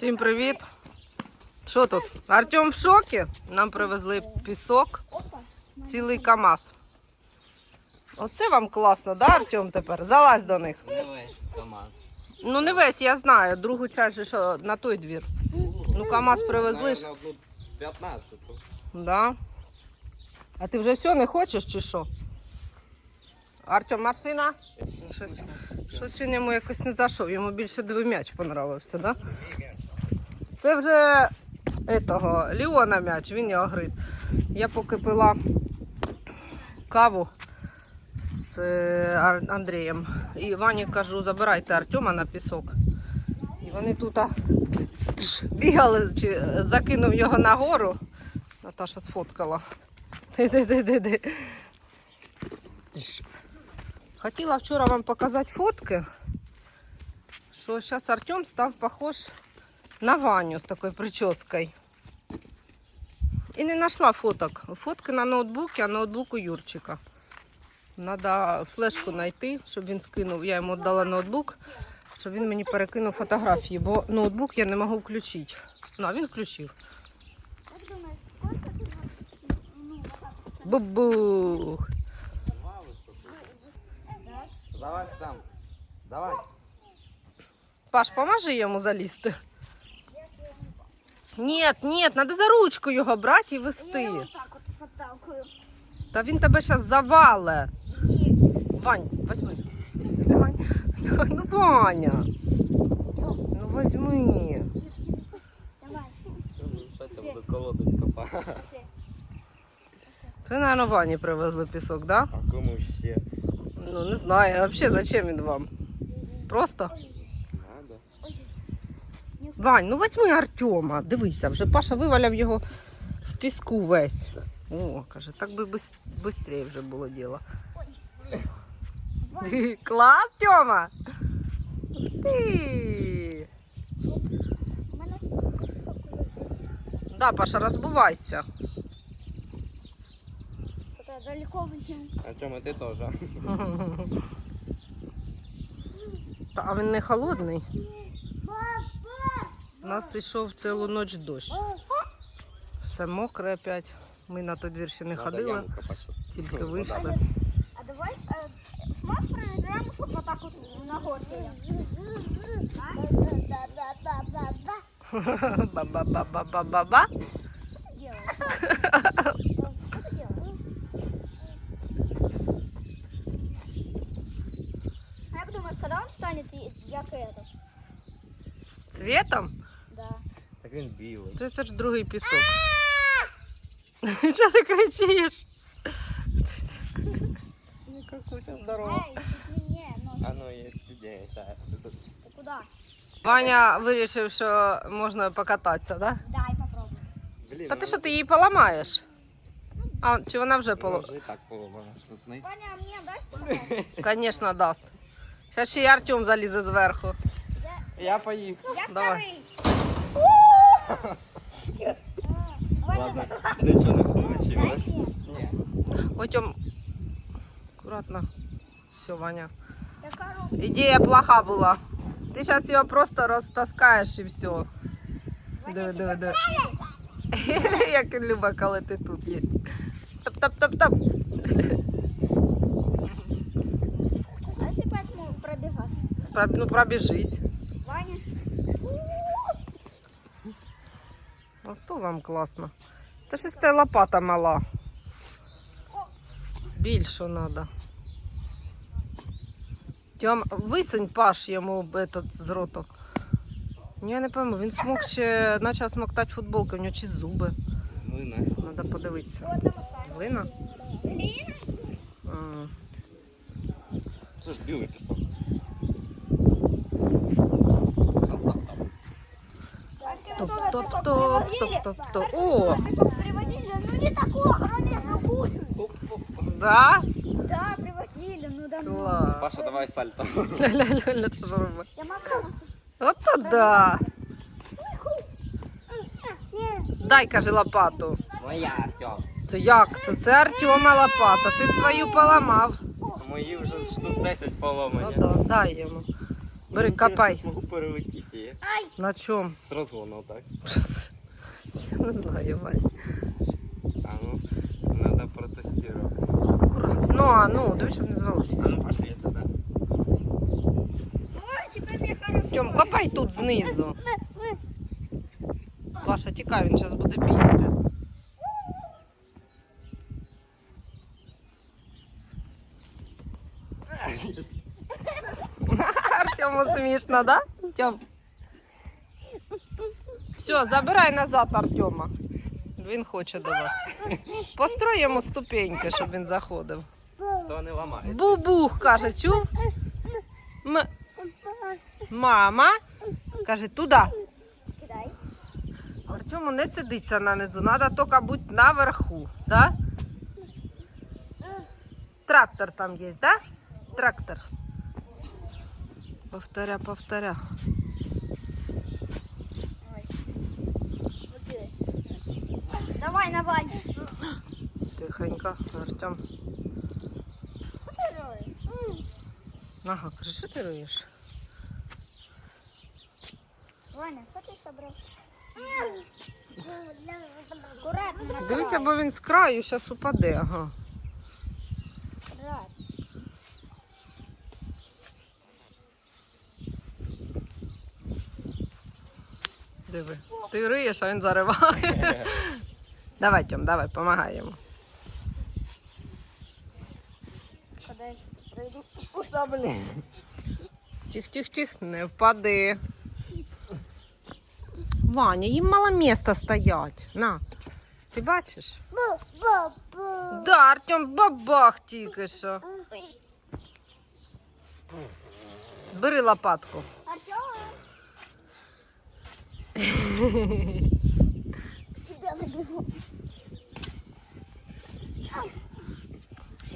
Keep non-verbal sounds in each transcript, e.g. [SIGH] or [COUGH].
Всім привіт. Що тут? Артем в шокі. Нам привезли пісок, цілий КАМАЗ. Оце вам класно, да, Артем, тепер? Залазь до них. Не весь КамАЗ. Ну не весь, я знаю. Другу часть же що на той двір. Ну, КАМАЗ привезли ж. 15. Да. А ти вже все не хочеш чи що? Артем, машина? Щось, щось він йому якось не зайшов. Йому більше диви м'яч понравився, да? Це вже етого, Ліона м'яч, він його гриз. Я поки пила каву з е, Андрієм. І Вані кажу, забирайте Артема на пісок. І вони тут бігали, чи закинув його нагору. Наташа сфоткала. Хотіла вчора вам показати фотки, що зараз Артем став похож на Ваню з такою прическою. І не знайшла фоток. Фотки на ноутбуці, а ноутбук у Юрчика. Треба флешку знайти, щоб він скинув. Я йому дала ноутбук, щоб він мені перекинув фотографії, бо ноутбук я не можу включити. Ну, а він включив. Бубух. Давай сам. Давай. Паш, поможи йому залізти. Ні, ні, треба за ручку його брати і Я вести. его вот так вот. Та він тебе зараз завале. Вань, возьми. Вань, ну Ваня. Ну возьми. давай. Все, ну що це мабуть, Вані привезли пісок, да? А кому ще? Ну не знаю. А взагалі зачем він вам? Просто? Вань, ну возьми Артема. Дивися, вже Паша виваляв його в піску весь. О, каже, так би швидше вже було діло. Клас, Тьома! Ух ти! Да, Паша, розбувайся. далеко выкинул. А ти теж. Та, а він не холодний. У нас йшов цілу ніч дощ. Все мокре опять. Ми на той двір ще не Надо ходили, яму копати, щоб тільки вода вийшли. А давай э, сможешь проверяем, чтобы вот так вот на горке. Ба-ба-ба-ба-ба-ба. Как думаешь, когда он станет и- як это? Цвітом? Так він білий. Це, це ж другий пісок. [LAUGHS] Чого ти кричиш? [LAUGHS] Ну, чуть не, ну, А ну, є ты куда? Ваня вирішив, що можна покататися, так? Да? Дай попробуй. Та ти ну, що, ти її поламаєш? А, чи вона вже ну, поламала? вже і так поламано. Ваня, а мне дай покатать? Звісно, дасть. [LAUGHS] Зараз ще й Артем залізе зверху. Я поїхав. Я Давай. второй. Ладно, нічого не. Ой, Тьом, аккуратно. Все, Ваня. Ідея плоха була. Ти зараз його просто розтаскаєш і все. Диви, диви, диви. [LAUGHS] Як любить, коли ти тут є. Тап-тап-тап-тап. А если поэтому пробежать? Про- Ну, пробіжись. Ваня. Ото вам класно. Та щось та лопата мала. Більшу треба. Тьом, висунь паш йому этот з роту. Ні, я не пойму, він смог ще почав смоктати футболки, в нього чи зуби. Ну, і на. Треба подивитися. Глина? Глина? Це ж білий пісок. Топ-топ-топ-топ-топ. О, Песок привозили, ну не такого, огромную кучу. да? Да, привозили, ну да. ну. Клас. Паша, давай сальто. Ля-ля-ля, що ж робить? Я могу. Ото да. Дай, каже, лопату. Моя, Артем. Це як? Це, це Артема лопата. Ти свою поламав. Мої вже штук 10 Ну, поломані. да, дай йому. Бери, копай. Змогу перелетіти. Ай, На чому? З розгону, так. Я не знаю, Вань. А ну, треба протестувати. Аккуратно. Ну, а ну, дивись, щоб не звалився. А ну, пошли сюди. ой, теперь мне хорошо. Тьом, копай тут знизу. Паша, тікай, він зараз буде бігти. Артему смішно, да? Тьом. Все, забирай назад Артема. Він хоче до вас. Построй йому ступеньки, щоб він заходив. То не ламає. Бубух, каже, чув? М- Мама каже, туди. Артему не сидиться на низу, треба тільки бути наверху, да? Трактор там є, да? Трактор. Повторя, повторя. Давай, давай. Тихенько, Артем. Ага, кажи, що ти робиш? Ваня, ты собрал? Аккуратно. Дивися, бо він з краю зараз упаде. Ага. Аккуратно. Диви. Ти риєш, а він зариває. [LAUGHS] Давай, Тьом, давай, помагай йому. Подожди, пройду. Куда, блін? Тих, тих, тих, не впади. Ваня, їм мало місця стоять. На. Ти бачиш? Да, Артем бабах тільки що. Бери лопатку. Артём.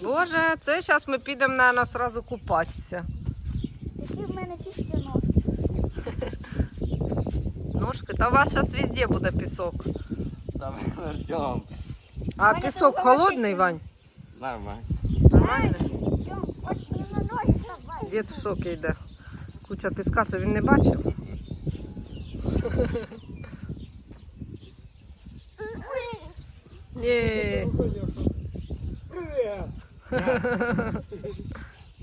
Боже, це зараз ми підемо, наверное, сразу купатися. Які в мене чисті носки. [LAUGHS] Ножки, та у вас зараз везде буде пісок. Давай, Артем. А Ваня, пісок холодний? Вань? Нормально. Нормально? Дід в шокі йде. Куча піска, це він не бачив. Ні.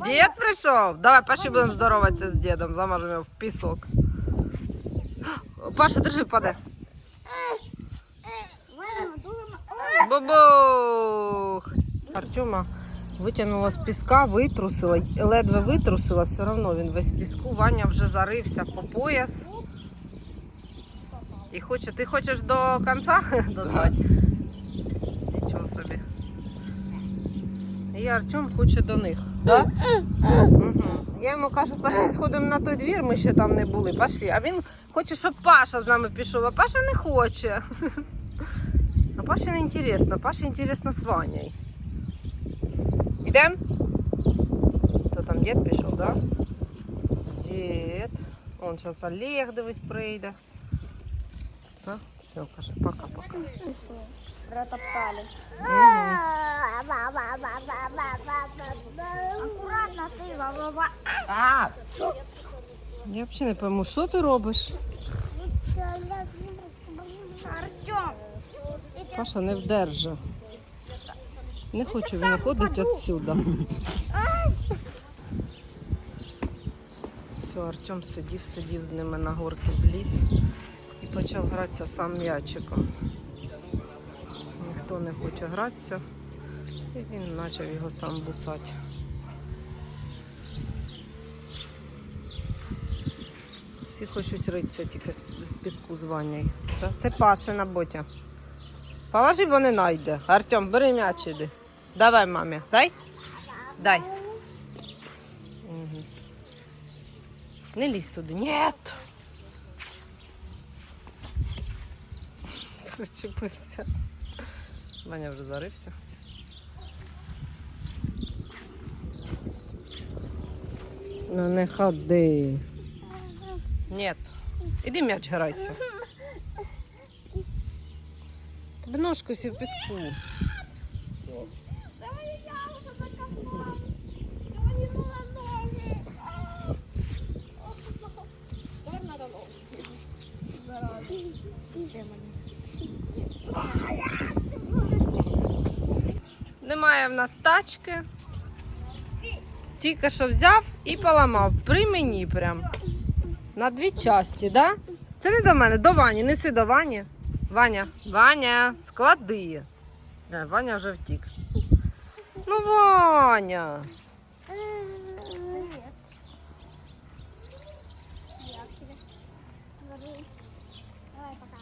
Дід прийшов. Давай, Паші будемо здороватися з дідом, замажемо в пісок. Паша, держи, м- Бабух! Артема витягнула з піска, витрусила, ледве витрусила, все одно він весь піску. Ваня вже зарився по пояс. І хоче, ти хочеш до кінця [LAUGHS] достати? Нічого собі. І Артем хоче до них. Да? Угу. Я йому кажу, пошли сходимо на той двір, ми ще там не були. Пошли. А він хоче, щоб Паша з нами пішов, а Паша не хоче. [LAUGHS] А Паше не інтересно, Паше інтересно з Ваней. Ідем? Хто там дід пішов, да? Дід. Он зараз Олег дивись прийде. Так, все, каже, пока-пока. Протоптали. Аккуратно ты, ва-ва-ва. А! Я взагалі не пойму, що ти робиш? Артем. Паша не вдержав. Не хоче він уходити відсюди. Все, Артем сидів, сидів з ними на горці зліз і почав гратися сам м'ячиком. Ніхто не хоче гратися, і він почав його сам буцати. Всі хочуть ритися тільки в піску з. Це Пашина ботя. Положи, не найде. Артем, бери м'яч іди. Давай мамі. Дай. Дай. Угу. Не лізь туди. Нет. [LAUGHS] Причепився. Ваня вже зарився. Ну не ходи. Нет. Іди м'яч грайся. Тебе ножки всі в піску. Давай я уже закопал. Давай ему на ноги. Немає в нас тачки. Тільки що взяв і поламав. При мені прям. На дві часті, да? Це не до мене, до Вані. Неси до Вані. Ваня, Ваня, склади. Не, Ваня вже втік. Ну, Ваня. Привет. Як тебе? Говори. Давай, пока.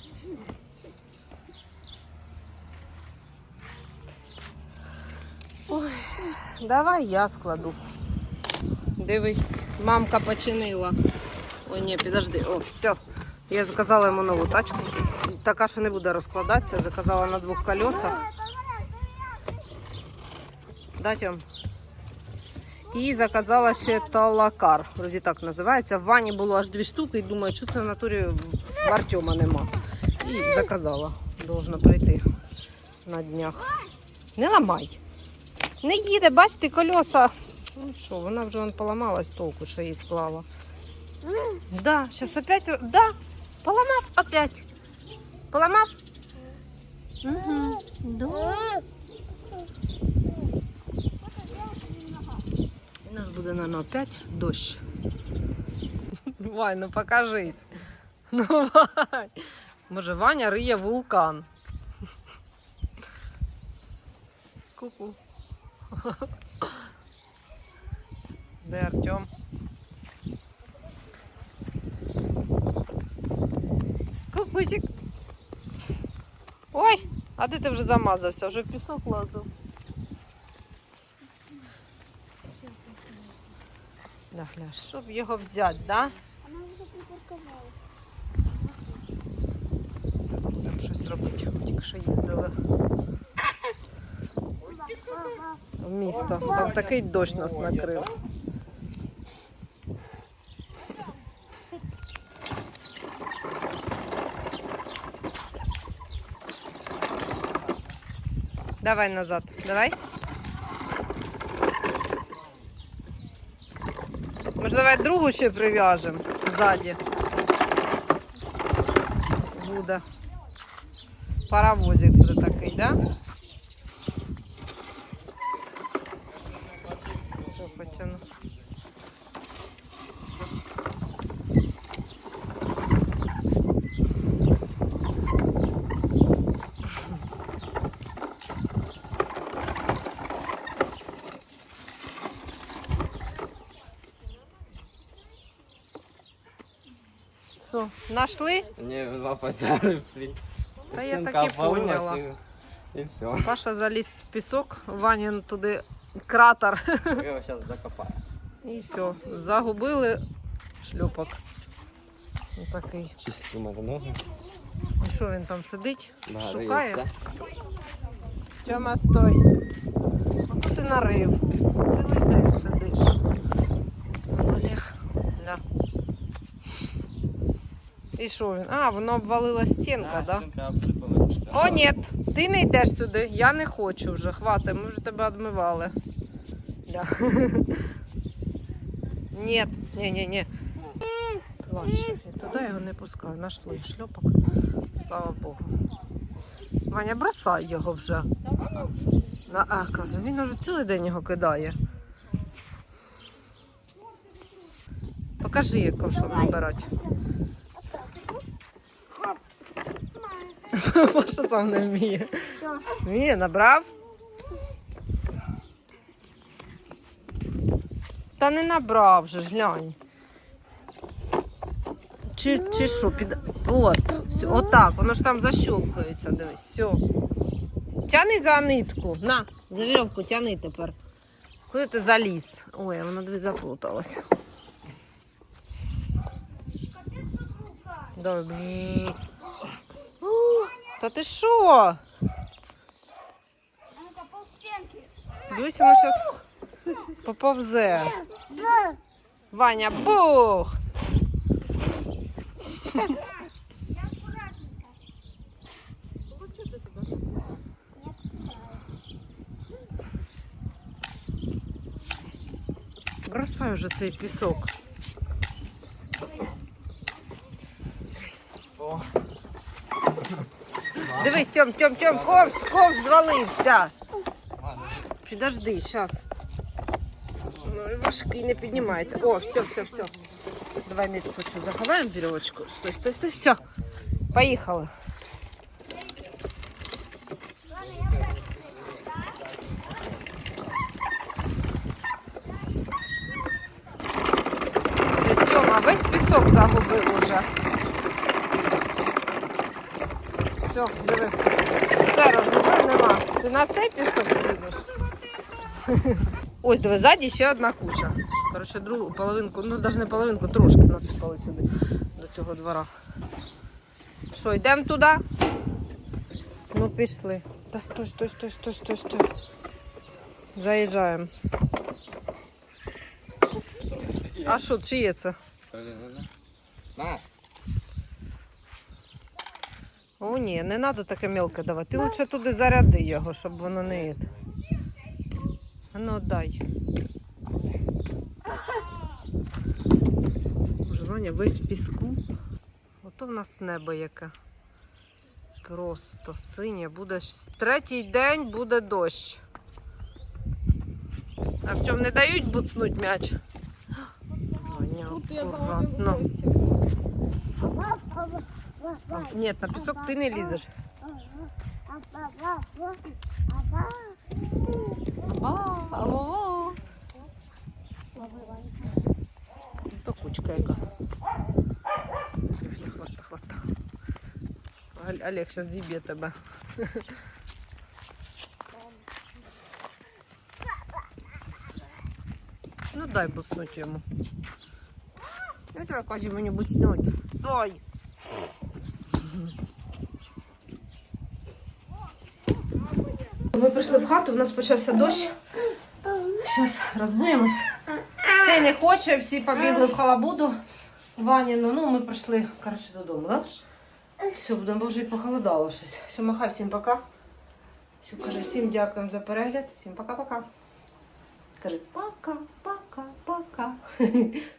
Давай я складу. Дивись, мамка починила. Ой, ні, підожди. О, все. Я заказала йому нову тачку. Така, що не буде розкладатися. Заказала на двох колесах. Да? І заказала ще талакар. Вроді так називається. В ванні було аж дві штуки і думаю, що це в натурі в Артема нема. І заказала. Должна прийти на днях. Не ламай. Не їде, бачите, колеса. Ну що, вона вже вон поламалась толку, що її склала. Да, сейчас опять. Да, поламав опять. Поламав? Угу. Да. У нас буде, наверное, опять дощ. Вань, ну покажись. Ну. Може, Ваня риє вулкан. Ку-ку. Де Артем? Кукусик. Ой, а де ти вже замазався? Вже в пісок лазив. Да, щоб його взяти, да? Вона вже припаркувала. Зараз будемо щось робити. Тільки що їздили в місто. Там такий дощ нас накрив. Давай назад, давай. Може, давай другу ще прив'яжемо ззаді. Буде. Паровозик буде такий, да? Все, потяну. Що, нашли? Ні, два позарив свій. Та я Стінка так і повністю, поняла. І все. Паша заліз в пісок, Ванін туди кратер. Я його зараз закопаю. І все, загубили шлюпок. Такий. Чистимо в ноги. І що він там сидить? Да, Шукає? Тьома, стой. Ото ти нарив. Цілий день сидиш. Олег. Ля. І що він? А, воно обвалила стінка, так? Да? О, ні, ти не йдеш сюди. Я не хочу вже. Хватить, ми вже тебе відмивали. Да. Ні, ні, ні, ні. Плаче. І туди його не пускаю. Нашли шльопок. Слава Богу. Ваня, бросай його вже. На А, каже, він уже цілий день його кидає. Покажи, як що набирати. [LAUGHS] Маша сам не вміє. Вміє, набрав? Та не набрав же ж, глянь. Чи, чи що, під. От, все, отак, воно ж там защелкується, дивись, все. Тяни за нитку. На, за вірьовку тяни тепер. Куди ти заліз? Ой, воно дивись заплуталося. Давай. Та ти що? Полстенки. Дивись, воно зараз поповзе. Ваня, бух! Бросай уже цей пісок. О. Дивись, Тьом, Тьом, Тьом, ковш, ковш звалився. Підожди, зараз. Важкий не піднімається. О, все, все, все. Давай нитку цю заховаємо вірьовочку. Стой, стой, стой, все. Поїхали. Десь Тьома весь пісок загубив уже. Все, диви. Все розгубив, нема. Ти на цей пісок їдеш? Ось диви, ззаді ще одна куча. Коротше, другу половинку, ну навіть не половинку, трошки насипали сюди до цього двора. Що, йдемо туди? Ну, пішли. Та стой, стой, стой, стой, стой, стой. Заїжджаємо. А що, чиє це? На. О, ні, не треба таке мелке давати. Ти лучше туди заряди його, щоб воно не їде. Ну дай. Боже, Ваня, весь в піску. Ото в нас небо яке. Просто синє. Буде третій день буде дощ. Артем, не дають буцнуть м'яч. Ні, на пісок ти не лізеш. Ау. То кучка яка. Хвоста, хвоста. Оль- Олег зараз зіб'є тебе. Ну дай буснуть йому. Ну так каже мені буцнуть. Ой. Ми прийшли в хату, у нас почався дощ. Зараз розбуємось. Цей не хоче, всі побігли в халабуду. Ваніну, ну ми прийшли коротше, додому, так? Все, будемо, вже і похолодало щось. Все, махай, всім пока. Все, кажи, всім дякуємо за перегляд. Всім пока-пока. Кажи пока, пока, пока. [LAUGHS]